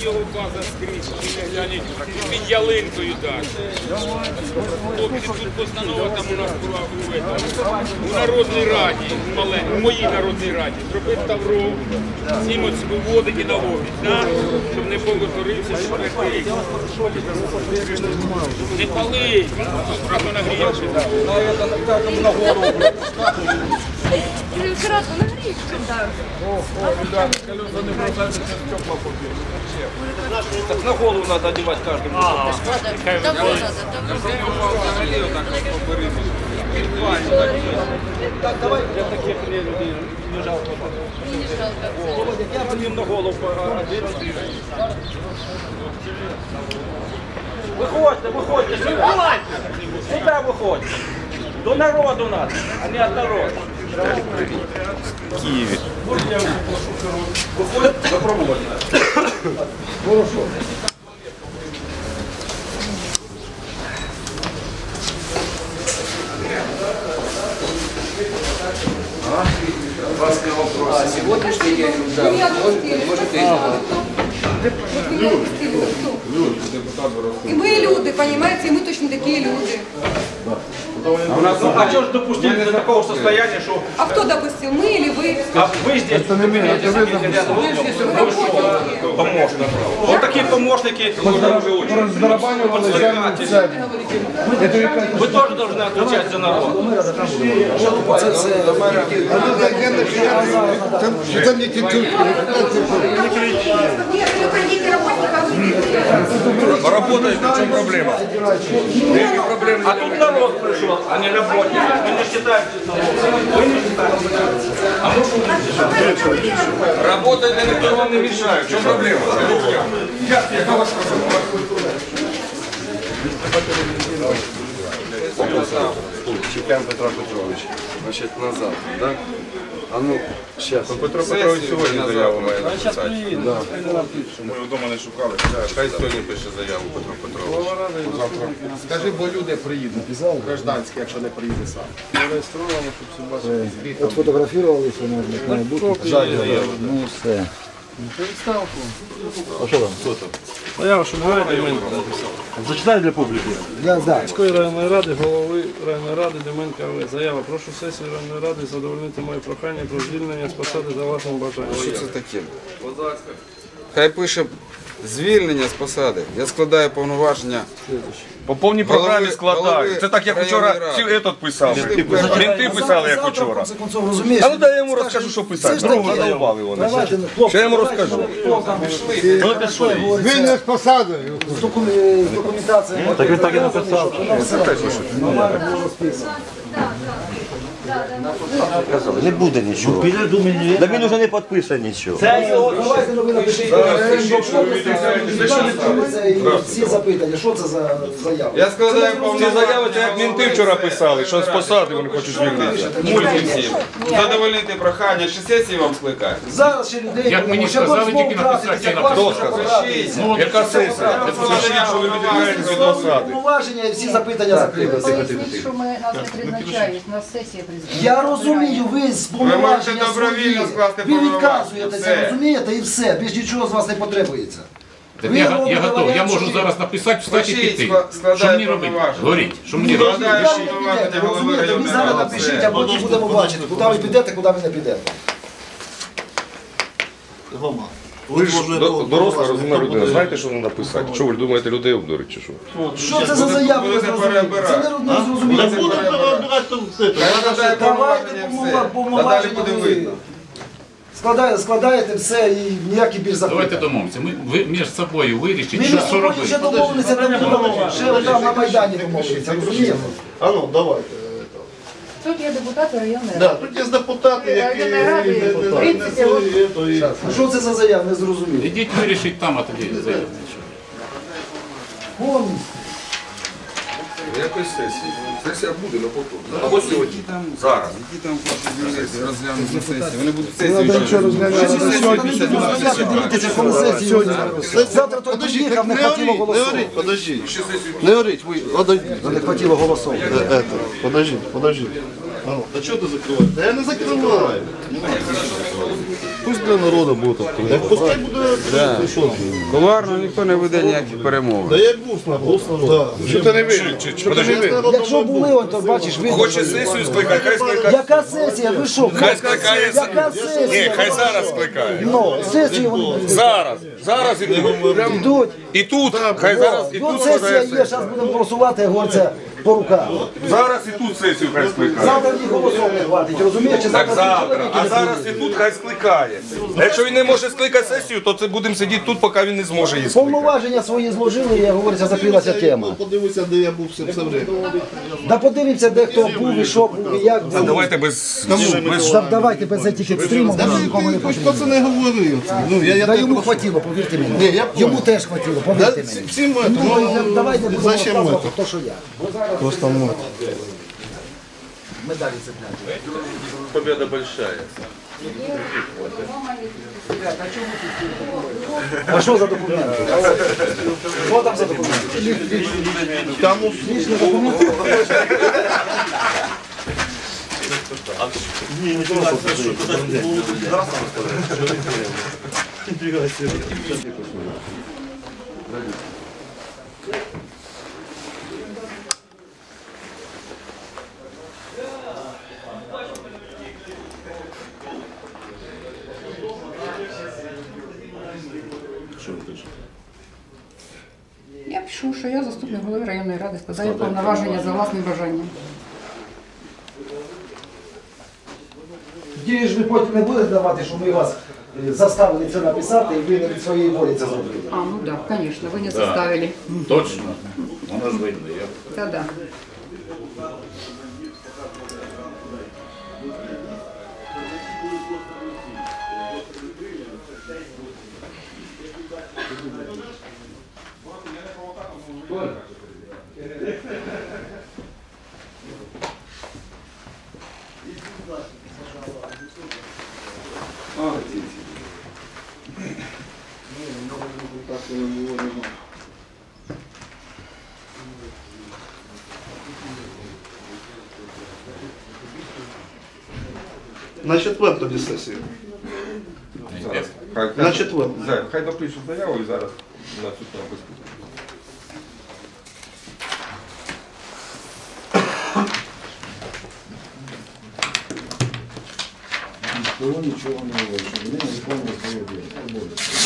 Його база скрізь, ви гляньте, під ялинкою так. Хлопці, тут постанова там у нас була у, Народній Раді, у моїй Народній Раді, зробив Тавров, Сімоць виводить і да? щоб не повторився четвертий рік. Не пали, просто нагрівши. Аккуратно, нагрій. Да. Так на голову надо одевать каждому. Надо. Давно надо, давно. Для таких людей не жалко. Не жалко. Я бы им на голову одел. Виходьте, виходьте, сюди. Сюди виходьте. До народу надо, а не от народу. Києві. Виходьте, запроводьте. сегодняшний день, да, можете, можете І ми люди, розумієте, і ми точно такі люди. У нас, ну, а что же допустили до такого состояния, что А хто допустив? Ми или ви? а вы здесь это не меня, это помощник. Вот такие помощники Раздорабанивали землю в себе. Вы тоже должны отвечать за народ. А тут агенти приїхали, там, що там не тітушки. Ні, ви прийдіть роботника. Поработайте, в чому проблема? А тут народ пришел, А не работники. Вы не считаете народ. Вы не считаете. Работайте, ніхто вам не мішає. В чому проблема? Чекаємо Петра Петровича. Значить, назад, да? А ну, зараз. Петро Петрович сьогодні заяву має Сейчас написати. Ми вдома не шукали. Хай сьогодні пише заяву Петро Петрович. Скажи, бо люди приїдуть. Гражданські, якщо не приїде сам. От фотографувалися, можна має бути. Ну все. Заява, що буває Деменко. Зачитай для публіки. Да, да. Міської районної ради, голови районної ради Деменка В. Заява. Прошу сесію районної ради задовольнити моє прохання про звільнення з посади за власним бажанням. Що це таке? Хай пише звільнення з посади. Я складаю повноваження. По повній програмі голови Це так, як вчора районної всі ради. этот писав. Менти писали, як вчора. А ну дай я йому розкажу, що писати. Другу задовбали вони. Давайте, хлопці, Що я йому розкажу? хто там Ну пішли. Звільнення з посади. документацією. Так він так і написав. Нормально було розписано. Не буде нічого. Да він уже не підпише нічого. Це його Давайте ну, ви напишіть. Всі запитання, що це за заява? Я складаю Ці повноваження. заяви це як мінти вчора писали, що з посади вони хочуть звільнитися. Мульки всі. Задовольнити прохання. Чи сесії вам скликають? Зараз ще людей... Як мені ще сказали, тільки написати, я вже Хто потратилися. Яка сесія? Скажіть, що ви відмовляєтесь від посади. Повноваження і всі запитання закрили. Поясніть, що ми нас не призначають, нас сесія призначає. Я розумію, ви з повноваження можете добровільно свої, скласти ви повноваження, відказуєтеся, все. розумієте, і все, більш нічого з вас не потребується. Так Ви я, робите я готов, я варіант, можу що- зараз написати, встати і Пишіть, піти. скла- Що мені робити? повноваження. Говоріть, що мені робити? Складаю куди ви повноваження підете, голови розумієте, ви районної зараз ради. напишіть, а потім будемо бачити, куди ви підете, куди ви не підете. Ви ж до- доросла розумна людина. Знаєте, що треба написати? Що ви думаєте, людей обдурить чи що? Що це за перебирати. Це не- не зрозуміло. Давайте все. Повноваження буде ви видно. складаєте, складаєте все і ніякі більш Давайте запитання. домовимося. Ми ви між собою вирішіть, Ми що, між що собою робити. ще домовилися, там ще там на Майдані домовилися, розумієте? А ну, давайте. Тут є депутати районної Да, ради. тут є депутати, які Районної ради, не- не- не що це за заяв? не зрозуміло. Ідіть вирішіть там, а тоді заявити. Повністю. Якої сесії? Сесія буде на потім. Або сьогодні. Зараз. Які там хочуть розглянути на сесії. Вони будуть Ну, сесію. Ще коли сесія. Завтра то приїхав, не хватило голосів. Подожди, не горіть, ви, подождіть. Не хватило голосів. Е, это, Та чого ти закриваєш? Та я не закриваю. Пусть для народу буде. Так пускай буде. Ти що? Кулуарно ніхто не веде ніяких перемов. Та як був народ? народу. Що ти не вийшов? Подожди, ви. Якщо були, то бачиш, видно. Хоче сесію скликати, хай скликає. Яка сесія? Ви що? Хай скликає. Яка сесія? Ні, хай зараз скликає. Ну, сесію вони Зараз, зараз ідуть. йдуть. І тут, хай зараз, і Тут тут сесія є, сесію. зараз будемо голосувати, говориться, по рукам. Зараз і тут сесію хай скликає. Завтра ні голосов не хватить, розумієш? Чи Так завтра, а зараз і тут хай скликає. Якщо він не може скликати сесію, то це будемо сидіти тут, поки він не зможе її скликати. Повноваження свої зложили, і, як говориться, закрилася тема. Подивися, де я був все все время. Да подивіться, де хто був і що був, і як був. давайте без... без... Да, давайте без цих екстримів, воно нікому не Хоч потрібно. про це не говорив. Ну, я, я Да так йому просто- хватило, повірте мені. Понял. Йому теж хватило, Да, повірте мені. Всім Ну, ну, давайте будемо зачем розказувати, это? що я. Просто ну. Медалі цепляти. Победа большая. А що за документи? Що там за документи? Там Лічні документи. Я пишу, що я заступник голови районної ради, складаю повноваження за власним бажанням. Дії ж ви потім не будете давати, що ми вас е, заставили це написати і ви не від своєї волі це зробили. А, ну да, звісно, ви не заставили. Точно. Вона ж видно. Я... Да-да. На четвер тоді сесію. Хай, На четвер. Зай, хай допишуть заяву і зараз на цю тему. Ніхто нічого не говорить, що вони не виконують свої обов'язки.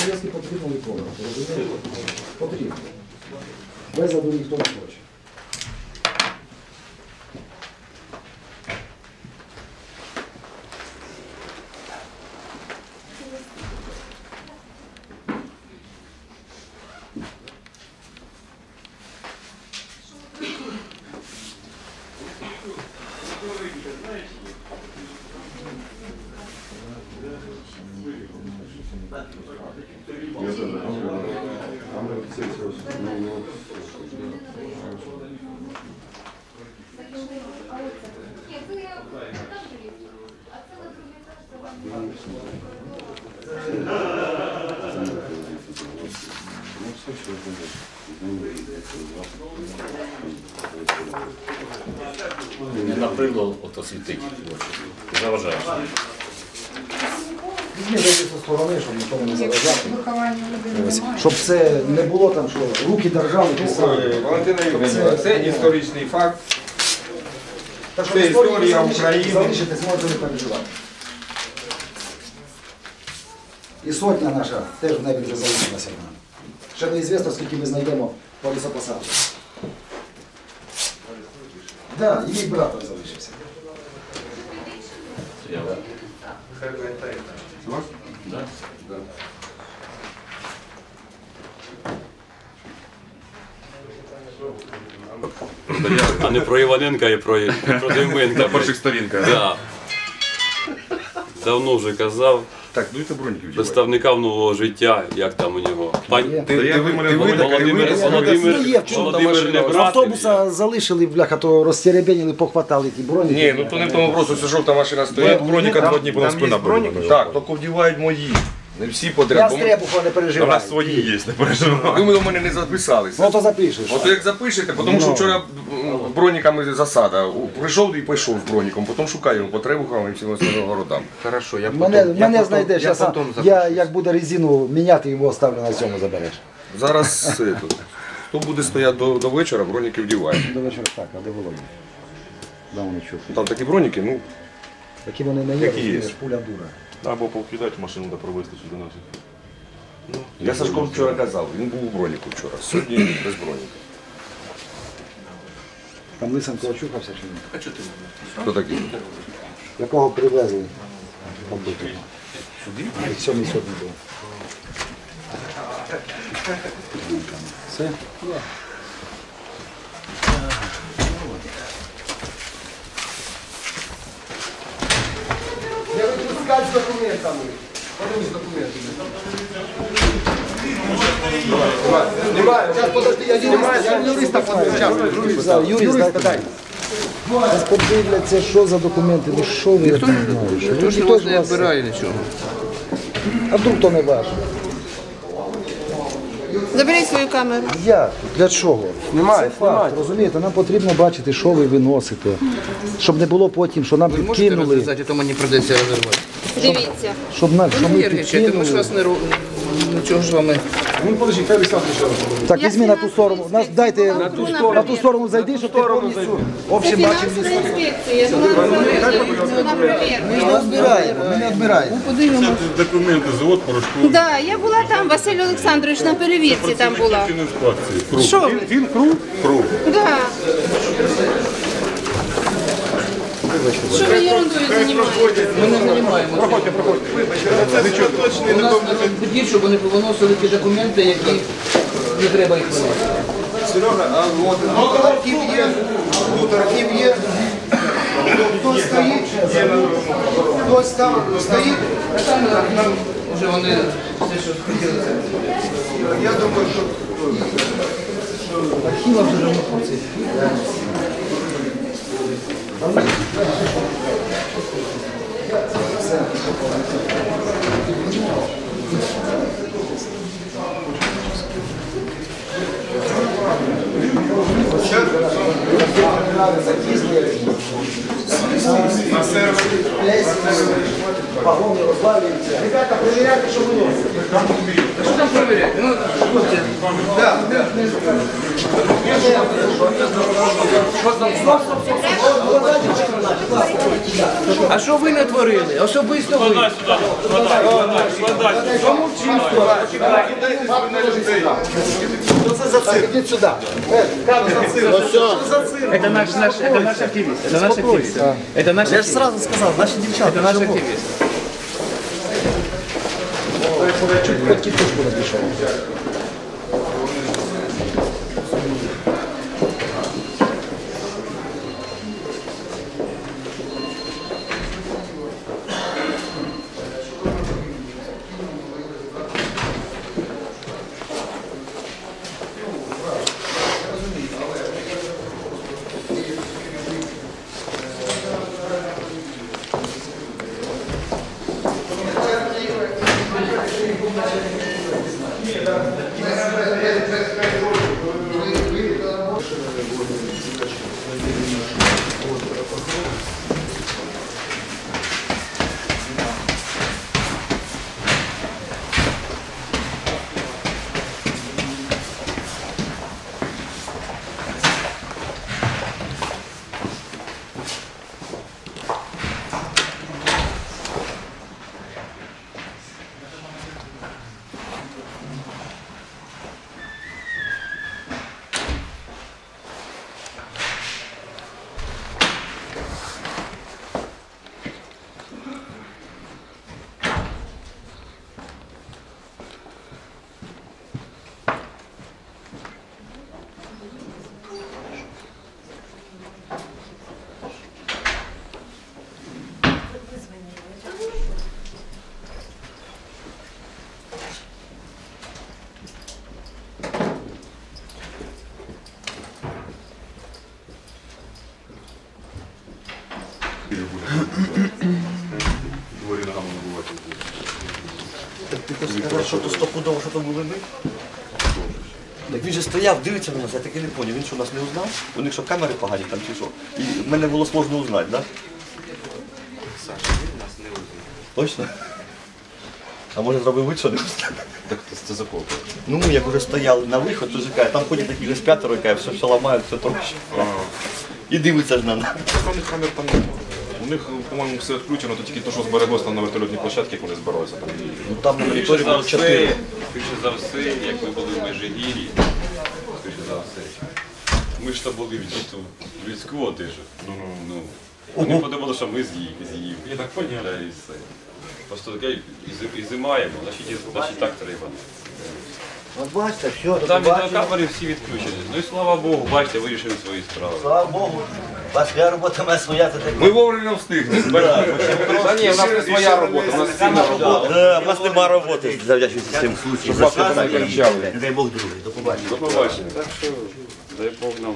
Обов'язки потрібно виконувати, розумієте? Потрібно. Без аду ніхто не хоче. Не набридло ото світить. Заважаєш. Сторони, щоб нікому не заважати. Виховання людини немає. Щоб це не було там, що руки держали, писали. Валентина Євгенівна, це історичний факт. Так що Це історію історія залишите- України. Залишитись можете не переживати. І сотня наша теж в небі вже залишилася в нами. Ще неізвісно, скільки ми знайдемо по лісопосаду. Так, да, мій брат там залишився. А не про Іваненка і про, про Дименка. На перших сторінках. Да. Давно вже казав. Так, дуйте броньків. в нового життя, як там у нього. Пан... Є. Ти, ти, ви мене Володимир, Володимир, Володимир, є, в чому Володимир не брат. Автобуса залишили, бляха, то розтеребенили, похватали ті броні. Ні, ну то не в тому просто, що жовта машина стоїть, броніка два дні по спина боліла. Так, тільки вдівають мої. Не всі Я подряд. бо ми- не У нас свої є, не переживай. Ви до мене не записалися. Ну то запишеш. От як запишете, тому що вчора м, броніками засада. У- Прийшов і пішов з броніком, потім шукаю його по Требухам і всім остальним городам. Хорошо, я Мене, потім- мене я знайдеш, я, я сам, я запишусь. як буде резину міняти, його ставлю на цьому забереш. Зараз це тут. Хто буде стояти до, до вечора, броніки вдіває. До вечора так, а де Володя? Да, вони чув. Там такі броніки, ну, Такі вони не є, Які розумієш, є? пуля дура. Або повкидати машину та провести сюди наших. я Сашко вчора казав, він був у броніку вчора. Сьогодні без броніка. Там Лисенко очухався чи ні? А чого ти? Хто такий? Якого привезли побитого? Сюди? Сьомий сьогодні був. Все? З документами. Подивись з документами. Зараз подожди, я юриста, я юриста подивлю. За- Юрій, дай. Зараз подивляться, що за документи, ну що ви не знаєте? Ніхто ж не обирає нічого. А вдруг то не ваш? Заберіть свою камеру. Як? Для чого? Це факт, розумієте, нам потрібно бачити, що ви виносите. Щоб не було потім, що нам Ви можете підкинули, розказати, а то мені прийдеться розірвати. Дивіться. щоб, нам, щоб Ну, ми нервничайте, ми ж підкинули. вас не ру- нічого ж вами. Ну, подожди, хай Олександр ще раз. Так, візьми на ту сторону. Нас, дайте на ту сторону, на ту сторону зайди, щоб ти повністю общим бачив ліс. інспекція. Ми не відбираємо, ми не відбираємо. Документи, завод порошку. Да, я була там, Василь Олександрович, на перевірці там була. інспекції. Круг. Що ви? Він круг? Круг. Да. Що ви ерундою займаєтесь? Ми не займаємося. Проходьте, проходьте. У нас тоді, щоб вони повиносили ті документи, які не треба їх виносити. Серега, а от тут архів є, тут архів є. Хтось стоїть, хтось там стоїть. Там вже вони все, що хотіли. Я думаю, що Архіва вже давно працює. Вагони розвалюються. Ребята, перевіряйте, що виносите. Що там перевіряти? Ну, хлопці, А що ви натворили? Особисто ви. Ідіть сюди. Это наш, наш, это наш активист. Это наш активист. Это наш Я ж сразу сказав, наші дівчата. Это наш активист. Чуть під кітушку не Дворі ногами набувати. сказав, що то стопудово, що то були ми. Так він же стояв, дивиться на нас, я таки не зрозумів, він що нас не узнав? У них що камери погані там чи що? І мене було сложно узнати, так? Да? Саша, він нас не узнав. Точно? А може зробив вид, що не узнав? Так це за кого? Ну, як вже стояли на виход, то каже, там ходять такі з п'ятеро, каже, все, все ламають, все трощить. І дивиться ж на нас. Камер там немає. У них, по-моєму, все відключено, то тільки те, що збереглося там на вертольотній площадці, як вони збиралися там. Ну там на Більше за було все, чотири. більше за все, як ми були в Межигір'ї, більше за все. Ми ж то були в діту людську одежу. Ну, вони подумали, що ми з'їв. з'їв. Я так поняв. І все. Просто таке і зи- і зимаємо, значить, і- значить так треба. От бачите, все, Там відеокамери всі відключені. Ну і слава Богу, бачите, вирішили свої справи. Слава Богу, ваша робота має своя, це так. Ми вовремя встигли. Та ні, в нас не своя робота, у нас спільна робота. У нас нема роботи, завдячуючи цим. Щоб вас не кричали. Дай Бог другий, до побачення. До побачення. Так що дай Бог нам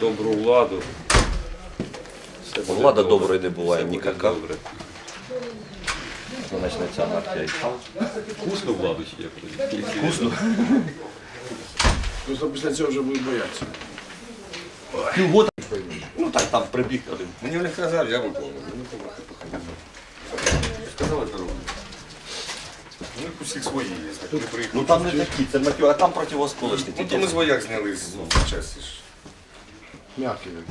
добру владу. Влада доброї не буває ніяка. Почнеться анархія. Вкусну владу чи як тоді? Вкусно. Просто після цього вже будуть боятися. Півгода. Ну так, там прибіг один. Мені не сказав, я виконував. Сказали дорогу. У них усіх свої є. так вони приїхали. Ну там не такі, це матю, а там противосколочні. Ну то ми з вояк зняли з ну, часі ж. М'який він.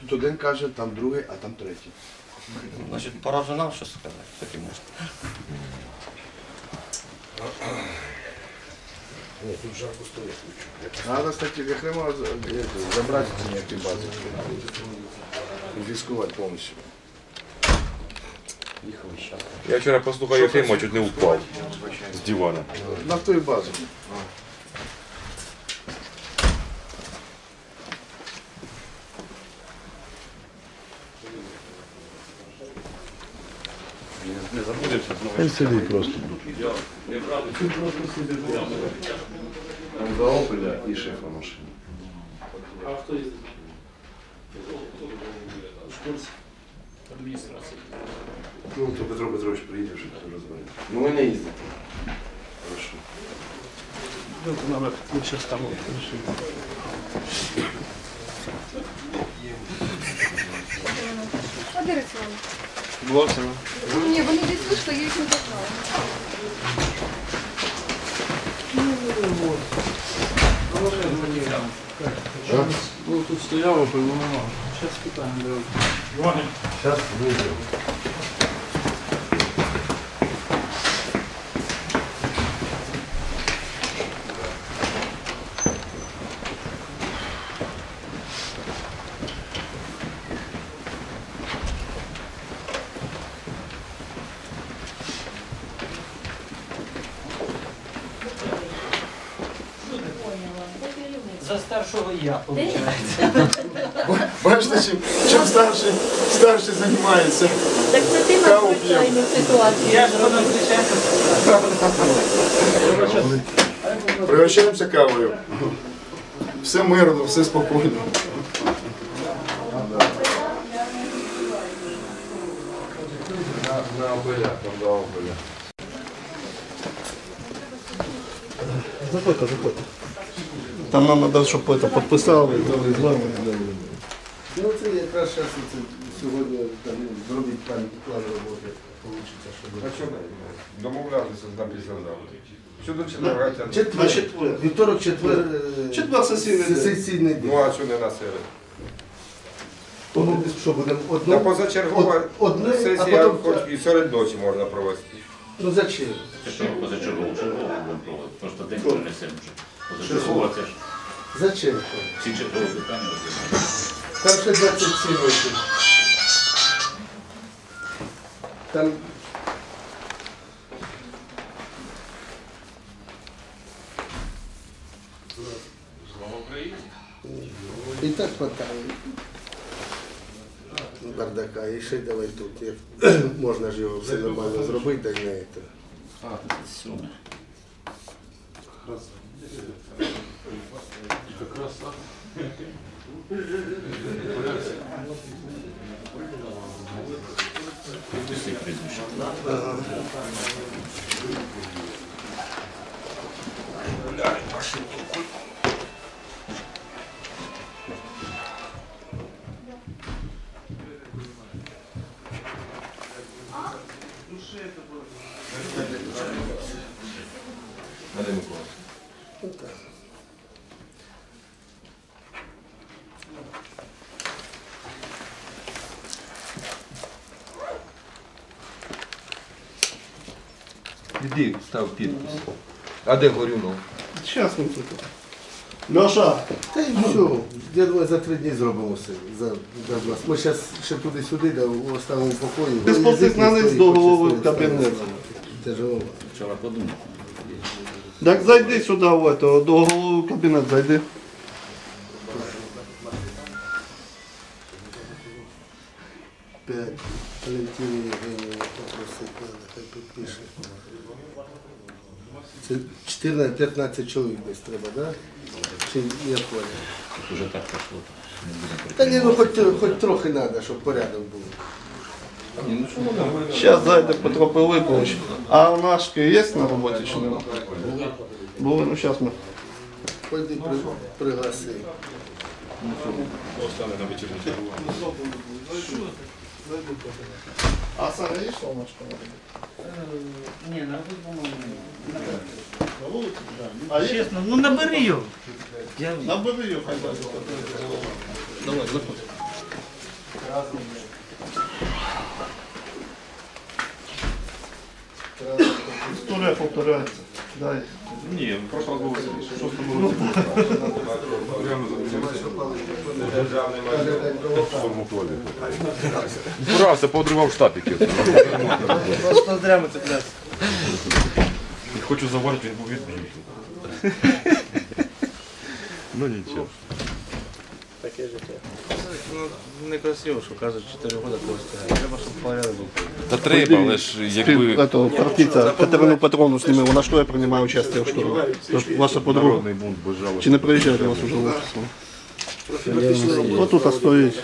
Тут один каже, там другий, а там третій. Значить, пора вже нам щось сказати. Таке можна. Ні, тут жарко стоїть. Надо, кстати, для Крыма за- это, забрать эти некие базы. Конфисковать полностью. Я вчора послухав Єфима, чуть не впав з дивана. Нафтовую базу. Не забудемося знову. Він сидить просто. Не брали. Там за Опеля і шефа машини. А хто їздить? Шкурс. Адміністрація. Ну, то Петро Петрович приїде вже розбере. Ну, ми не їздимо. Хорошо. Ну, то наверх, ми зараз там рішимо. А де Рецьон? Блоксимо. Ні, вони десь вийшли, я їх не познала. Ну, тут стояло, певно, Сейчас питаємо. Зараз вийде. За старшого я, виходить. Бачите, чим, чим старший, старший займається. Так це ти нас звичайну ситуацію. Я ж воно звичайно. Пригощаємося кавою. Все мирно, все спокійно. На, на. Заходьте, заходьте. Там нам треба, щоб це підписали, то з вами. Ну це якраз зараз це сьогодні там, зробити план, план роботи. Получиться, щоб... А що домовлятися з нами після завтра? Щодо четверга тягнути. Четвер, четвер. Вівторок, четвер. Четвер сесійний день. Сесійний день. Ну а що не на серед? Тому що будемо Та одну. позачергова одне, а сесія потім. хоч і серед ночі можна провести. Ну зачем? Що позачергову чергову будемо проводити? Просто день перенесемо вже. Ж Зачем? всі чергові питання розглядаємо. Там ще 27 років. Там Слава Україні! і так хватає. Бардака, і ще давай тут. Як можна ж його все нормально зробити, так не це. Сьоме. Девушка красавица. Пусти прізвище. Іди, став підпис. А де Горюнов? Зараз ми тут. Льоша, Та й все, я думаю, за три дні зробимо все. За, за два. Ми зараз ще туди-сюди, да, оставимо в покої. ти спустись на низ до голови кабінету. кабінет. Тяжело. Вчора подумав. Так зайди сюди, в до голови в кабінет зайди. 14-15 чоловік десь треба, да? Чи я понял? Уже так пішло. Та ні, ну хоч, хоч трохи треба, щоб порядок був. Зараз зайде Петро Пилипович. А нашки є на роботі чи нема? Були, ну зараз ми. Пойди при, пригласи. Остане на вечірню. А саме є сонечко? Ні, на роботу, по-моєму, На вулиці? А чесно, ну набери його. Я... Набери його, хай зайде. Давай, заходь. Історія повторяється. Дай. Ні, раз було сильніше. Що з тобою? Реально Збирався, поодривав штапики. Просто дрями цепляться. І хочу заварити, він був відбій. Ну нічого. Таке життя. Ну, некрасиво, що кажуть, 4 роки когось тягає. Треба, щоб порядок був. Та треба, але ж якби... Это, партійця Катерину Петровну зніми, вона ж теж приймає участь в штурмі. Ваша подруга. Народний бунт, бажало. Чи не приїжджає до вас уже в офіс? Отут стоїть.